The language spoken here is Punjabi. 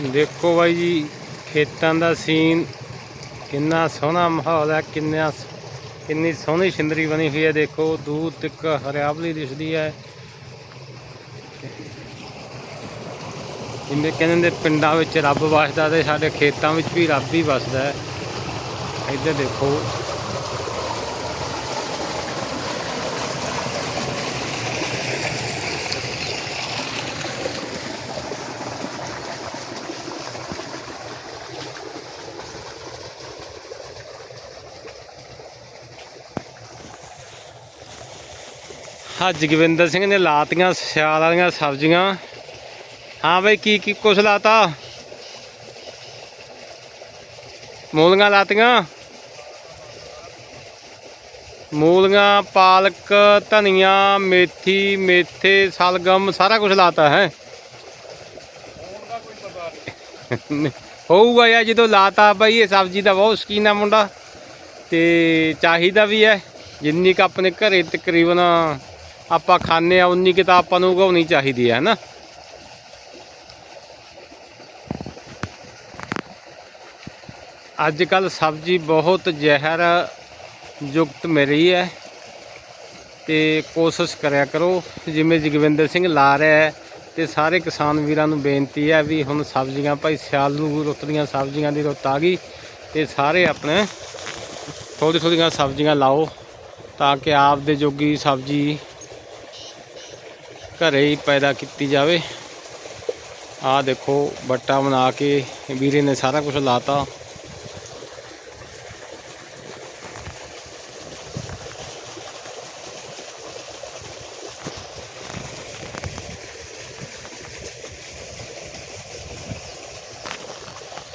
ਦੇਖੋ ਬਾਈ ਜੀ, ਖੇਤਾਂ ਦਾ ਸੀਨ ਕਿੰਨਾ ਸੋਹਣਾ ਮਾਹੌਲ ਹੈ, ਕਿੰਨਾ ਕਿੰਨੀ ਸੋਹਣੀ ਸਿੰਦਰੀ ਬਣੀ ਹੋਈ ਹੈ, ਦੇਖੋ, ਦੂਰ ਤੱਕ ਹਰਿਆਵਲੀ ਦਿਸਦੀ ਹੈ। ਜਿਵੇਂ ਕਹਿੰਦੇ ਨੇ, ਪਿੰਡਾਂ ਵਿੱਚ ਰੱਬ ਵਸਦਾ ਤੇ ਸਾਡੇ ਖੇਤਾਂ ਵਿੱਚ ਵੀ ਰੱਬ ਹੀ ਵਸਦਾ ਹੈ। ਇੱਧਰ ਦੇਖੋ। ਹਾਂ ਜਗਵਿੰਦਰ ਸਿੰਘ ਨੇ ਲਾਤੀਆਂ, ਸਿਆਲ ਵਾਲੀਆਂ ਸਬਜ਼ੀਆਂ। ਹਾਂ ਬਈ, ਕੀ ਕੀ ਕੁਛ ਲਾਤਾ? ਮੂਲੀਆਂ ਲਾਤੀਆਂ। ਮੂਲੀਆਂ, ਪਾਲਕ, ਧਨੀਆ, ਮੇਥੀ, ਮੇਥੇ, ਸਲਗਮ, ਸਾਰਾ ਕੁਝ ਲਾਤਾ ਹੈ। ਹੋਊਗਾ ਯਾਰ, ਜਦੋਂ ਲਾਤਾ ਬਈ, ਇਹ ਸਬਜ਼ੀ ਦਾ ਬਹੁਤ ਸ਼ਕੀਨ ਆ ਮੁੰਡਾ। ਤੇ ਚਾਹੀਦਾ ਵੀ ਹੈ, ਜਿੰਨੀ ਕ ਆਪਣੇ ਘਰੇ ਤਕਰੀਬਨ ਆਪਾਂ ਖਾਣੇ ਆ, ਉਨੀ ਕੁ ਤਾਂ ਆਪਾਂ ਨੂੰ ਉਗਾਉਣੀ ਚਾਹੀਦੀ ਹੈ ਨਾ ਅੱਜ ਕੱਲ ਸਬਜ਼ੀ ਬਹੁਤ ਜ਼ਹਿਰ ਯੁਕਤ ਮਿਲੀ ਹੈ ਤੇ ਕੋਸ਼ਿਸ਼ ਕਰਿਆ ਕਰੋ, ਜਿਵੇਂ ਜਗਵਿੰਦਰ ਸਿੰਘ ਲਾ ਰਿਹਾ ਹੈ ਤੇ ਸਾਰੇ ਕਿਸਾਨ ਵੀਰਾਂ ਨੂੰ ਬੇਨਤੀ ਹੈ ਵੀ ਹੁਣ ਸਬਜ਼ੀਆਂ, ਭਾਈ ਸਿਆਲ ਨੂੰ ਰੁੱਤ ਦੀਆਂ ਸਬਜ਼ੀਆਂ ਦੀ ਰੁੱਤ ਆ ਗਈ ਤੇ ਸਾਰੇ ਆਪਣੇ ਥੋੜੀ ਥੋੜੀਆਂ ਸਬਜ਼ੀਆਂ ਲਾਓ ਤਾਂ ਕਿ ਆਪ ਦੇ ਜੋਗੀ ਸਬਜ਼ੀ ਘਰੇ ਹੀ ਪੈਦਾ ਕੀਤੀ ਜਾਵੇ। ਆਹ ਦੇਖੋ, ਬੱਟਾ ਬਣਾ ਕੇ ਵੀਰੇ ਨੇ ਸਾਰਾ ਕੁਝ ਲਾਤਾ।